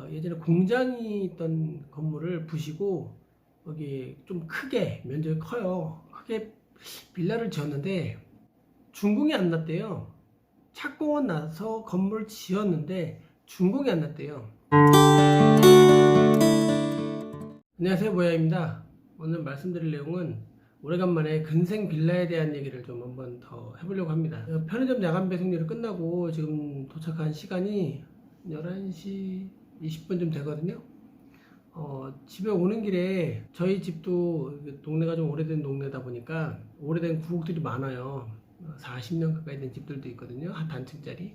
어, 예전에 공장이 있던 건물을 부시고 여기 좀 크게 면적이 커요. 크게 빌라를 지었는데 준공이 안 났대요. 착공은 나서 건물 지었는데 준공이 안 났대요. 안녕하세요 모야입니다. 오늘 말씀드릴 내용은 오래간만에 근생 빌라에 대한 얘기를 좀 한번 더 해보려고 합니다. 어, 편의점 야간 배송일이 끝나고 지금 도착한 시간이 11시 20분쯤 되거든요. 어, 집에 오는 길에 저희 집도 동네가 좀 오래된 동네다 보니까 오래된 구옥들이 많아요. 40년 가까이 된 집들도 있거든요. 한 단층짜리.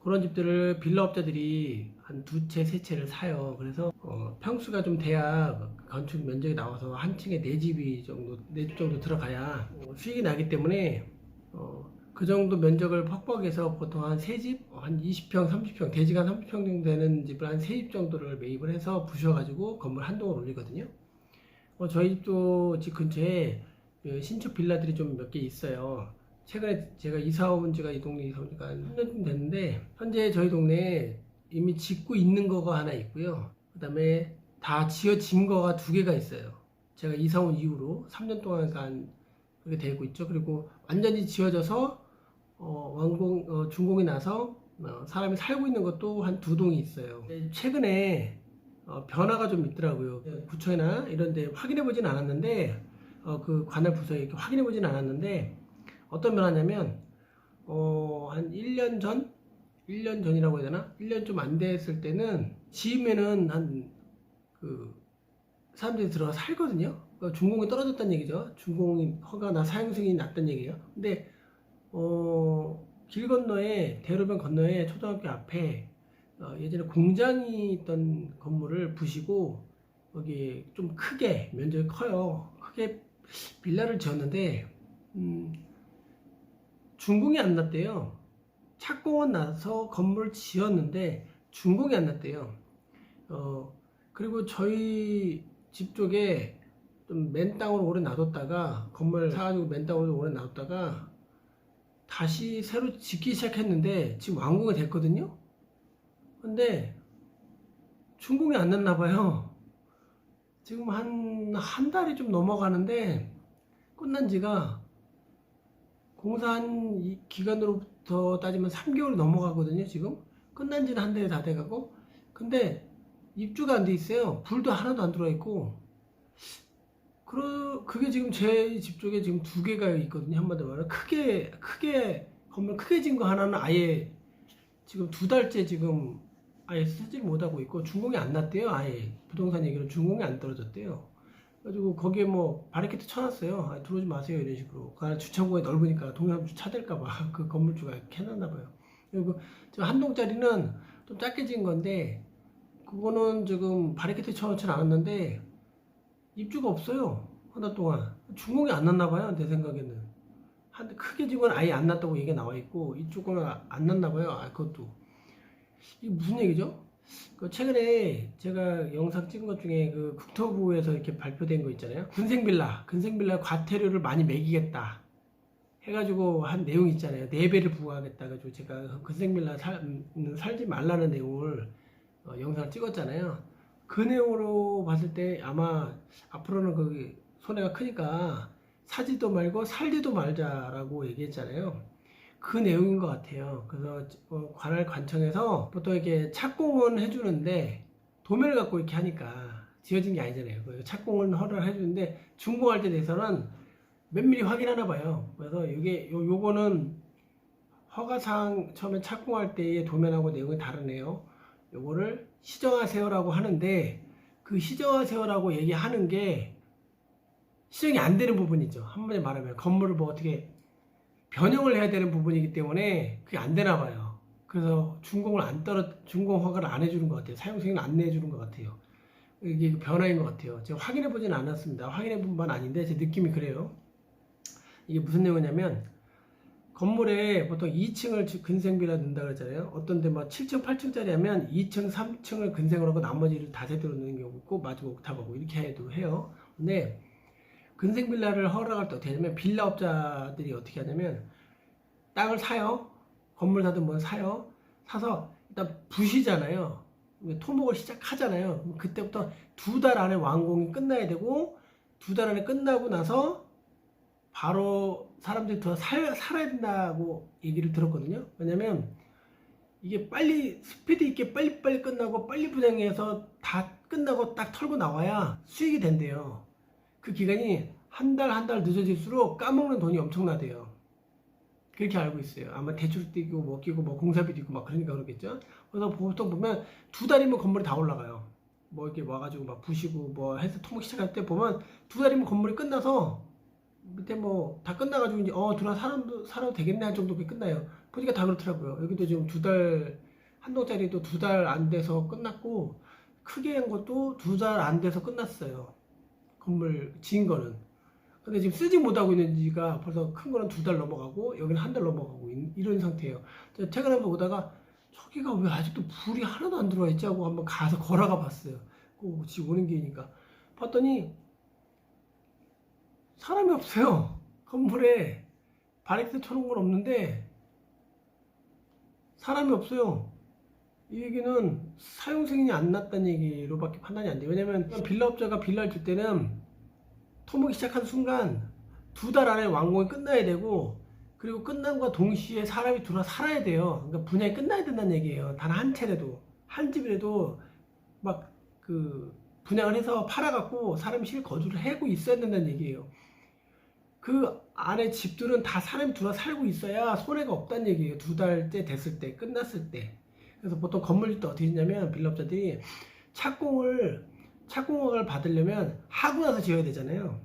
그런 집들을 빌라업자들이 한 두 채, 세 채를 사요. 그래서 어, 평수가 좀 돼야 건축 면적이 나와서 한 층에 네 집이 정도, 네 집 정도 들어가야 어, 수익이 나기 때문에 어, 그 정도 면적을 퍽퍽해서 보통 한 세 집, 어, 한 20평, 30평, 대지가 30평 정도 되는 집을 한 세 집 정도를 매입을 해서 부셔가지고 건물 한 동을 올리거든요. 어, 저희 집도 집 근처에 그 신축 빌라들이 좀 몇 개 있어요. 최근에 제가 이사 온 지가 이 동네 이사 온 지가 한 3년쯤 됐는데 현재 저희 동네에 이미 짓고 있는 거가 하나 있고요. 그 다음에 다 지어진 거가 두 개가 있어요. 제가 이사 온 이후로 3년 동안 간 그렇게 되고 있죠. 그리고 완전히 지어져서 어, 완공 어, 준공이 나서 어, 사람이 살고 있는 것도 한 두 동이 있어요. 네, 최근에 어, 변화가 좀 있더라고요. 구청이나 이런 데 확인해 보진 않았는데 어, 그 관할 부서에 이렇게 확인해 보진 않았는데 어떤 변화냐면 어, 한 1년 전 1년 전이라고 해야 되나? 1년 좀 안 됐을 때는 지으면은 한 그 사람들이 들어가 살거든요. 그러니까 준공이 떨어졌다는 얘기죠. 준공이 허가나 사용 승인이 났다는 얘기예요. 근데 어, 길 건너에 대로변 건너에 초등학교 앞에 어, 예전에 공장이 있던 건물을 부시고 여기 좀 크게 면적이 커요. 크게 빌라를 지었는데 음, 준공이 안 났대요. 착공은 나서 건물을 지었는데 준공이 안 났대요. 어, 그리고 저희 집 쪽에 좀 맨 땅으로 오래 놔뒀다가 건물 사가지고 맨 땅으로 오래 놔뒀다가 다시 새로 짓기 시작했는데 지금 완공이 됐거든요. 근데 준공이 안 났나 봐요. 지금 한, 한 달이 좀 넘어가는데 끝난 지가 공사한 이 기간으로부터 따지면 3개월이 넘어가거든요, 지금. 끝난 지는 한 달이 다 돼가고. 근데 입주가 안 돼 있어요. 불도 하나도 안 들어와 있고. 그, 그게 지금 제 집 쪽에 지금 두 개가 있거든요, 한마디로 말하면. 크게, 크게, 건물 크게 진 거 하나는 아예 지금 두 달째 지금 아예 쓰질 못하고 있고, 준공이 안 났대요, 아예. 부동산 얘기로 준공이 안 떨어졌대요. 그래가지고 거기에 뭐 바리케이트 쳐놨어요. 아, 들어오지 마세요 이런 식으로. 그 주차구가 넓으니까 동해암주 차댈까봐 그 건물주가 해놨나봐요. 그리고 저한 동짜리는 좀 작게 지은 건데 그거는 지금 바리케이트 쳐놓진 않았는데 입주가 없어요. 한 달 동안 준공이 안 났나 봐요 내 생각에는. 한 크게 건 아예 안 났다고 얘기가 나와 있고 이쪽은 안 났나 봐요. 아 그것도 이게 무슨 얘기죠? 그 최근에 제가 영상 찍은 것 중에 그 국토부에서 이렇게 발표된 거 있잖아요. 군생빌라, 군생빌라 과태료를 많이 매기겠다. 해가지고 한 내용 있잖아요. 네 배를 부과하겠다. 가지고 제가 군생빌라 살, 음, 살지 말라는 내용을 어, 영상을 찍었잖아요. 그 내용으로 봤을 때 아마 앞으로는 그 손해가 크니까 사지도 말고 살지도 말자라고 얘기했잖아요. 그 내용인 것 같아요. 그래서 어, 관할 관청에서 보통 이렇게 착공은 해주는데 도면을 갖고 이렇게 하니까 지어진 게 아니잖아요. 착공은 허락을 해주는데 준공할 때 대해서는 면밀히 확인하나 봐요. 그래서 이게 요, 요거는 허가상 처음에 착공할 때의 도면하고 내용이 다르네요. 요거를 시정하세요라고 하는데 그 시정하세요라고 얘기하는 게 시정이 안 되는 부분이죠. 한마디 말하면 건물을 뭐 어떻게 변형을 해야 되는 부분이기 때문에 그게 안 되나 봐요. 그래서 준공을 안 떨어 준공 허가를 안 해주는 것 같아요. 사용 승인을 안 내주는 것 같아요. 이게 변화인 것 같아요. 제가 확인해 보진 않았습니다. 확인해 본 바는 아닌데 제 느낌이 그래요. 이게 무슨 내용이냐면 건물에 보통 2층을 근생비라 넣는다 그러잖아요. 어떤 데뭐 7층, 8층짜리 하면 2층, 3층을 근생을 하고 나머지를 다세대로 넣는 경우 있고 마지막 옥탑하고 이렇게 해도 해요. 근데 근생 빌라를 허락할 때 어떻게 하냐면 빌라 업자들이 어떻게 하냐면 땅을 사요. 건물 사든 뭐 사요. 사서 일단 부시잖아요. 토목을 시작하잖아요. 그때부터 두 달 안에 완공이 끝나야 되고 두 달 안에 끝나고 나서 바로 사람들이 더 살, 살아야 된다고 얘기를 들었거든요. 왜냐면 이게 빨리 스피드 있게 빨리빨리 끝나고 빨리 분양해서 다 끝나고 딱 털고 나와야 수익이 된대요. 그 기간이 한 달 한 달 늦어질수록 까먹는 돈이 엄청나대요. 그렇게 알고 있어요. 아마 대출도 있고 뭐 끼고 뭐 공사비도 있고 막 그러니까 그러겠죠. 그래서 보통 보면 두 달이면 건물이 다 올라가요. 뭐 이렇게 와가지고 막 부시고 뭐 해서 토목 시작할 때 보면 두 달이면 건물이 끝나서 밑에 뭐 다 끝나가지고 이제 어 들어 사람도 되겠네 할 정도가 끝나요. 보니까 다 그렇더라고요. 여기도 지금 두 달 한 동짜리도 두 달 안 돼서 끝났고 크게 한 것도 두 달 안 돼서 끝났어요. 건물 지은 거는. 근데 지금 쓰지 못하고 있는 지가 벌써 큰 거는 두 달 넘어가고 여기는 한 달 넘어가고 있- 이런 상태예요. 제가 퇴근하면서 오다가 저기가 왜 아직도 불이 하나도 안 들어와 있지 하고 한번 가서 걸어가 봤어요. 그 지금 오는 길이니까 봤더니 사람이 없어요. 건물에 바렉스 쳐놓은 건 없는데 사람이 없어요. 이 얘기는 사용 승인이 안 났다는 얘기로밖에 판단이 안 돼요. 왜냐면 빌라업자가 빌라를 줄 때는 토목이 시작한 순간 두 달 안에 완공이 끝나야 되고 그리고 끝남과 동시에 사람이 들어와 살아야 돼요. 그러니까 분양이 끝나야 된다는 얘기예요. 단 한 채라도 한 집이라도 막 그 분양을 해서 팔아갖고 사람이 실 거주를 하고 있어야 된다는 얘기예요. 그 안에 집들은 다 사람이 들어와 살고 있어야 손해가 없다는 얘기예요. 두 달째 됐을 때 끝났을 때. 그래서 보통 건물일 때 어떻게 했냐면 빌라업자들이 착공을 착공허가를 받으려면 하고 나서 지어야 되잖아요.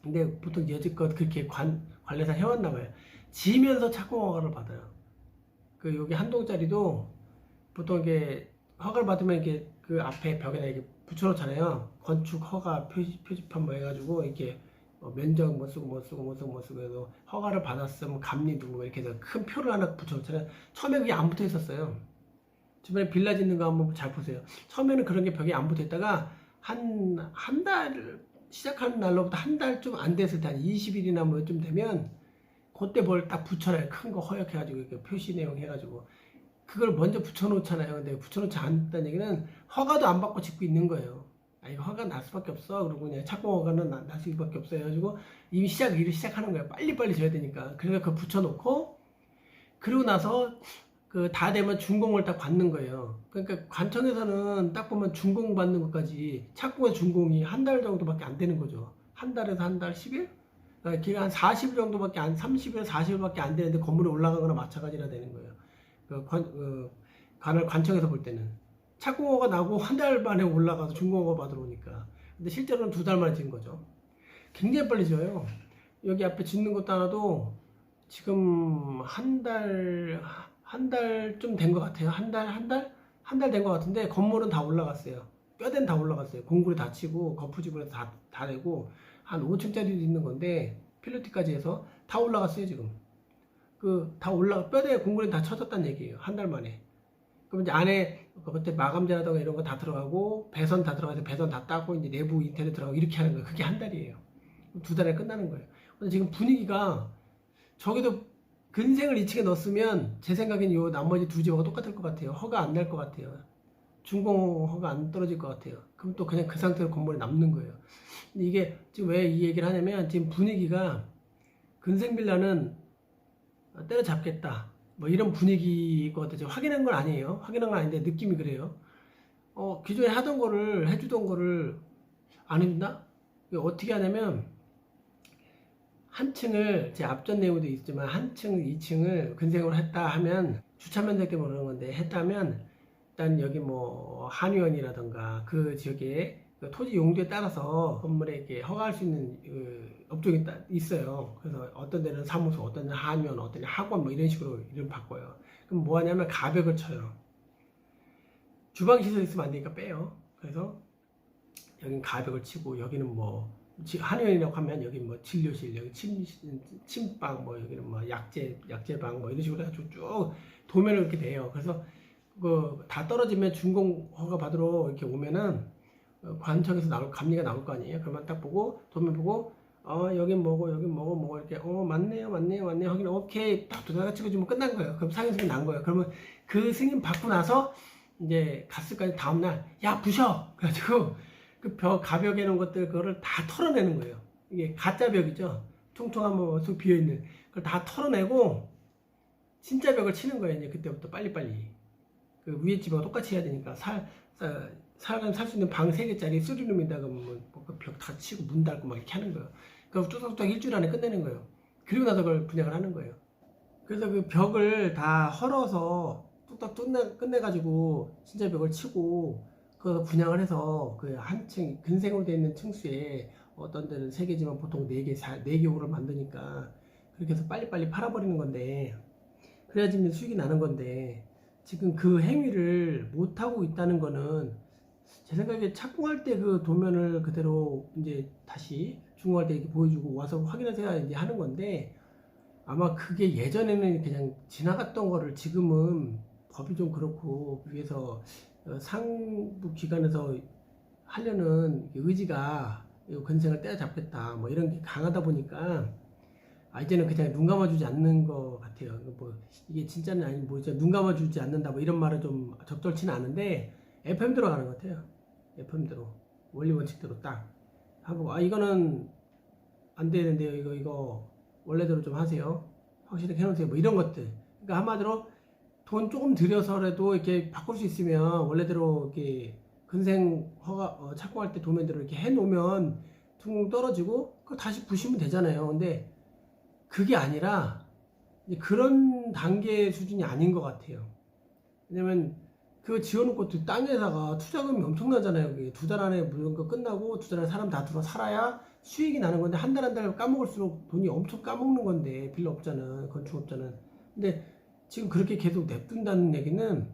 근데 보통 여지껏 그렇게 관, 관례상 해왔나 봐요. 지면서 착공허가를 받아요. 그 여기 한 동짜리도 보통 이게 허가를 받으면 이게 그 앞에 벽에다 이렇게 붙여놓잖아요. 건축 허가 표시, 표지판 뭐 해가지고 이렇게 뭐 면적 뭐 쓰고 뭐 쓰고 뭐 쓰고 뭐 쓰고 해서 허가를 받았으면 감리 누구 이렇게 해서 큰 표를 하나 붙여놓잖아요. 처음에 그게 안 붙어 있었어요. 주변에 빌라 짓는 거 한번 잘 보세요. 처음에는 그런 게 벽에 안 붙어 있다가 한, 한 달, 시작하는 날로부터 한 달 좀 안 됐을 때 한 20일이나 뭐좀 되면 그때 뭘 딱 붙여놔요. 큰 거 허옇해가지고 이렇게 표시 내용 해가지고. 그걸 먼저 붙여놓잖아요. 근데 붙여놓지 않았다는 얘기는 허가도 안 받고 짓고 있는 거예요. 아, 이거 허가 날 수밖에 없어. 그러고 그냥 착공 허가는 나- 날 수밖에 없어. 해가지고 이미 시작, 일을 시작하는 거예요. 빨리빨리 져야 되니까. 그래서 그거 붙여놓고 그리고 나서 그 다 되면 준공을 딱 받는 거예요. 그러니까 관청에서는 딱 보면 준공 받는 것까지 착공의 준공이 한 달 정도밖에 안 되는 거죠. 한 달에서 한 달 10일? 그러니까 기간 한 40일 정도밖에 안, 30일, 40일밖에 안 되는데 건물이 올라간 거나 마찬가지라 되는 거예요. 그 관, 그 관을 관청에서 볼 때는. 착공허가 나고 한 달 만에 올라가서 준공허가 받으러 오니까. 근데 실제로는 두 달 만에 짓는 거죠. 굉장히 빨리 지어요. 여기 앞에 짓는 것도 하나도 지금 한 달, 한달좀된것 같아요. 한 달, 한 달? 한 달 된 것 같은데 건물은 다 올라갔어요. 뼈대는 다 올라갔어요. 공구리 다 치고 거푸집으로 다, 다 되고 한 5층짜리도 있는 건데 필로티까지 해서 다 올라갔어요 지금. 그 다 올라 뼈대 공구리 다 쳐졌다는 얘기예요. 한 달 만에. 그럼 이제 안에 그때 마감재라든가 이런 거 다 들어가고 배선 다 들어가서 배선 다 따고 이제 내부 인테리어 들어가고 이렇게 하는 거예요. 그게 한 달이에요. 두 달에 끝나는 거예요. 근데 지금 분위기가 저기도 근생을 2층에 넣었으면 제 생각엔 요 나머지 두 집하고 똑같을 것 같아요. 허가 안 날 것 같아요. 준공 허가 안 떨어질 것 같아요. 그럼 또 그냥 그 상태로 건물이 남는 거예요. 근데 이게 지금 왜 이 얘기를 하냐면 지금 분위기가 근생 빌라는 때려잡겠다. 뭐 이런. 제가 확인한 건 아니에요. 확인한 건 아닌데 느낌이 그래요. 어, 기존에 하던 거를 해주던 거를 안? 이거 어떻게 하냐면 한 층을 제 앞전 내용도 있지만 한 층, 2층을 근생으로 했다 하면 주차 면적 때문에 그러는 건데 했다면 일단 여기 뭐 한의원이라던가 그 지역에 그 토지 용도에 따라서 건물에 이렇게 허가할 수 있는 그 업종이 따- 있어요. 그래서 어떤 데는 사무소, 어떤 데는 한의원, 어떤 데는 학원 뭐 이런 식으로 이름 바꿔요. 그럼 뭐 하냐면 가벽을 쳐요. 주방 시설 있으면 안 되니까 빼요. 그래서 여긴 가벽을 치고 여기는 뭐 지- 한의원이라고 하면 여기 뭐 진료실, 여기 침, 침방, 뭐 여기는 뭐 약재, 약재방 뭐 이런 식으로 해가지고 쭉 도면을 이렇게 돼요. 그래서 그 다 떨어지면 준공 허가 받으러 이렇게 오면은 어, 관청에서 나올 감리가 나올 거 아니에요. 그러면 딱 보고 도면 보고 어 여긴 뭐고 여긴 뭐고 뭐고 이렇게 어 맞네요 맞네요 맞네요 하긴 오케이 딱 도장을 찍어 주면 끝난 거예요. 그럼 상해 승인 난 거예요. 그러면 그 승인 받고 나서 이제 갔을까지 다음 날 야 부셔 그래가지고 그 벽 가벽에 놓은 것들 그거를 다 털어내는 거예요 이게 가짜 벽이죠 퉁퉁한 뭐쑥 비어 있는 그걸 다 털어내고 진짜 벽을 치는 거예요 이제 그때부터 빨리빨리 그 위에 집하고 똑같이 해야 되니까 살, 살 사람 살 수 있는 방 3개짜리 쓰리룸에다가 뭐벽 다 치고 문 닫고 막 이렇게 하는 거예요. 그거 뚜덕뚜덕 일주일 안에 끝내는 거예요. 그리고 나서 그걸 분양을 하는 거예요. 그래서 그 벽을 다 헐어서 뚝딱 끝내, 끝내가지고 진짜 벽을 치고 그거 분양을 해서 그 한층 근생으로 되어 있는 층수에 어떤 데는 세 개지만 보통 네 개, 네 개호를 만드니까 그렇게 해서 빨리빨리 팔아버리는 건데 그래야지 수익이 나는 건데 지금 그 행위를 못 하고 있다는 거는 제 생각에 착공할 때 그 도면을 그대로 이제 다시 중공할 때 이렇게 보여주고 와서 확인하세요 이제 하는 건데 아마 그게 예전에는 그냥 지나갔던 거를 지금은 법이 좀 그렇고 위에서 어, 상부 기관에서 하려는 의지가 이 근생을 때려잡겠다 뭐 이런 게 강하다 보니까 아 이제는 그냥 눈 감아주지 않는 것 같아요. 뭐 이게 진짜는 아니 뭐 이제 눈 감아주지 않는다 뭐 이런 말은 좀 적절치는 않은데 FM대로 가는 것 같아요. FM대로 원리 원칙대로 딱 하고 아 이거는 안 되는데요. 이거 이거 원래대로 좀 하세요. 확실하게 해놓으세요. 뭐 이런 것들. 그러니까 한마디로 돈 조금 들여서라도 이렇게 바꿀 수 있으면 원래대로 이렇게 근생 허가 어, 착공할 때 도면대로 이렇게 해놓으면 둥 떨어지고 그 다시 부시면 되잖아요. 근데 그게 아니라 그런 단계 수준이 아닌 것 같아요. 왜냐면 그 지어놓은 것도 땅에다가 투자금이 엄청나잖아요. 그게 두달 안에 물건 거 끝나고 두 달 안에 사람 다 들어 살아야 수익이 나는 건데 한 달 한달 까먹을수록 돈이 엄청 까먹는 건데 빌려업자는 건축업자는 근데 지금 그렇게 계속 냅둔다는 얘기는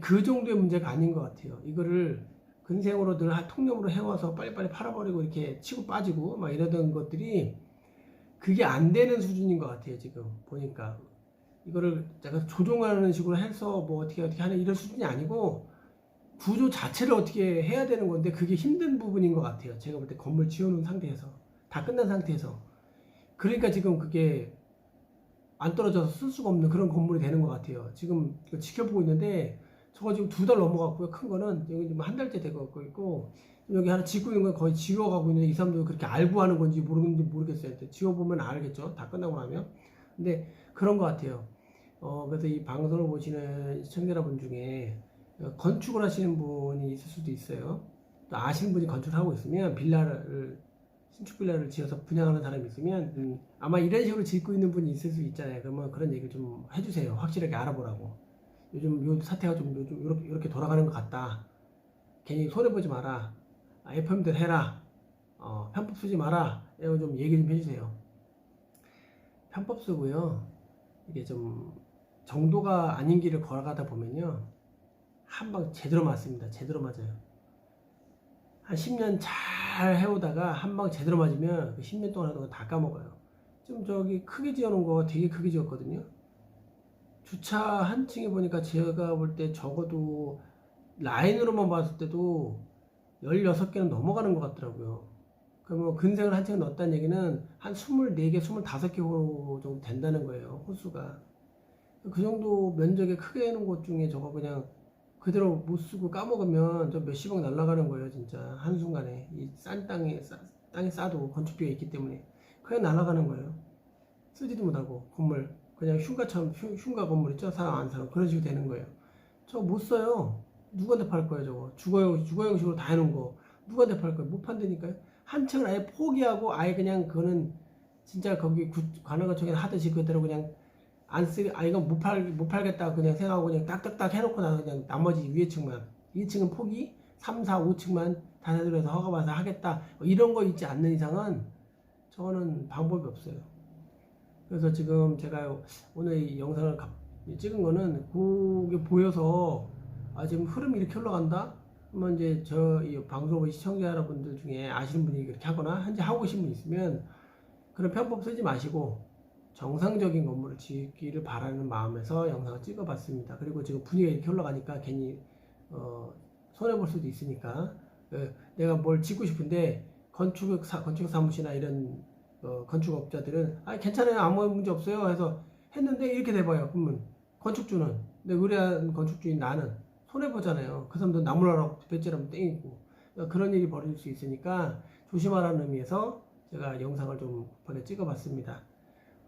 그 정도의 문제가 아닌 것 같아요. 이거를 근생으로 늘 통념으로 해와서 빨리빨리 팔아버리고 이렇게 치고 빠지고 막 이러던 것들이 그게 안 되는 수준인 것 같아요. 지금 보니까 이거를 제가 조종하는 식으로 해서 뭐 어떻게 어떻게 하는 이런 수준이 아니고 구조 자체를 어떻게 해야 되는 건데 그게 힘든 부분인 것 같아요. 제가 볼 때 건물 지어놓은 상태에서 다 끝난 상태에서 그러니까 지금 그게 안 떨어져서 쓸 수가 없는 그런 건물이 되는 것 같아요. 지금 지켜보고 있는데 저거 지금 두 달 넘어갔고요. 큰 거는 여기 지금 한 달째 되고 있고 여기 하나 짓고 있는 건 거의 지워가고 있는데 이 사람도 그렇게 알고 하는 건지 모르는지 모르겠어요. 지워보면 알겠죠. 다 끝나고 나면. 근데 그런 것 같아요. 어, 그래서 이 방송을 보시는 시청자분 중에 건축을 하시는 분이 있을 수도 있어요. 또 아시는 분이 건축을 하고 있으면 빌라를 신축 빌라를 지어서 분양하는 사람이 있으면 음, 아마 이런 식으로 짓고 있는 분이 있을 수 있잖아요. 그러면 그런 얘기를 좀 해주세요. 확실하게 알아보라고. 요즘 요 사태가 좀 요즘 이렇게, 이렇게 돌아가는 것 같다. 괜히 손해 보지 마라. 아, FM들 해라. 어, 편법 쓰지 마라. 이거 좀 얘기 좀 해주세요. 편법 쓰고요. 이게 좀 정도가 아닌 길을 걸어가다 보면요. 한 방 제대로 맞습니다. 제대로 맞아요. 한 10년 잘 해오다가 한 방 제대로 맞으면 그 10년 동안 하던 거다 까먹어요. 좀 저기 크게 지어놓은 거 되게 크게 지었거든요. 주차 한 층에 보니까 제가 볼 때 적어도 라인으로만 봤을 때도 16개는 넘어가는 것 같더라고요. 그러면 근생을 한 층에 넣었다는 얘기는 한 24개, 25개 호 정도 된다는 거예요. 호수가. 그 정도 면적에 크게 해놓은 곳 중에 저거 그냥 그대로 못 쓰고 까먹으면 저 몇십억 날아가는 거예요, 진짜. 한순간에. 이 싼 땅에, 싸, 땅에 싸도 건축비가 있기 때문에. 그냥 날아가는 거예요. 쓰지도 못하고, 건물. 그냥 흉가처럼, 흉, 흉가 건물 있죠? 사람 안 사는. 그런 식으로 되는 거예요. 저거 못 써요. 누구한테 팔 거예요, 저거? 주거용, 주거용 식으로 다 해놓은 거. 누구한테 팔 거예요? 못 판다니까요? 한 층을 아예 포기하고, 아예 그냥 그거는 진짜 거기 관할구청에 하듯이 그대로 그냥 안 쓰, 아, 이건 못 팔, 못 팔겠다 그냥 생각하고 그냥 딱딱딱 해놓고 나서 그냥 나머지 위에 층만. 2층은 포기, 3, 4, 5층만 다녀들여서 허가받아서 하겠다. 뭐 이런 거 있지 않는 이상은 저거는 방법이 없어요. 그래서 지금 제가 오늘 이 영상을 찍은 거는 그게 보여서 아, 지금 흐름이 이렇게 흘러간다? 그러면 이제 저이 방송 시청자 여러분들 중에 아시는 분이 그렇게 하거나 현재 하고 계신 분 있으면 그런 편법 쓰지 마시고 정상적인 건물을 짓기를 바라는 마음에서 영상을 찍어봤습니다. 그리고 지금 분위기가 이렇게 올라가니까 괜히 어, 손해 볼 수도 있으니까. 그 내가 뭘 짓고 싶은데 건축 사, 건축 사무실이나 이런 어, 건축업자들은 아 괜찮아요. 아무 문제 없어요. 해서 했는데 이렇게 돼봐요. 그러면 건축주는. 근데 의뢰한 건축주인 나는 손해보잖아요. 그 사람도 나무라라고 배째라면 땡이고 그런 일이 벌어질 수 있으니까 조심하라는 의미에서 제가 영상을 좀 급하게 찍어봤습니다.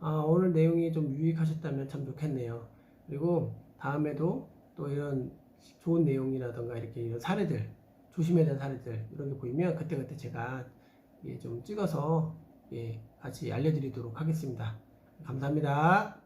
아, 오늘 내용이 좀 유익하셨다면 참 좋겠네요. 그리고 다음에도 또 이런 좋은 내용이라던가 이렇게 이런 사례들 조심해야 되는 사례들 이런 게 보이면 그때그때 제가 예, 좀 찍어서 예, 같이 알려드리도록 하겠습니다. 감사합니다.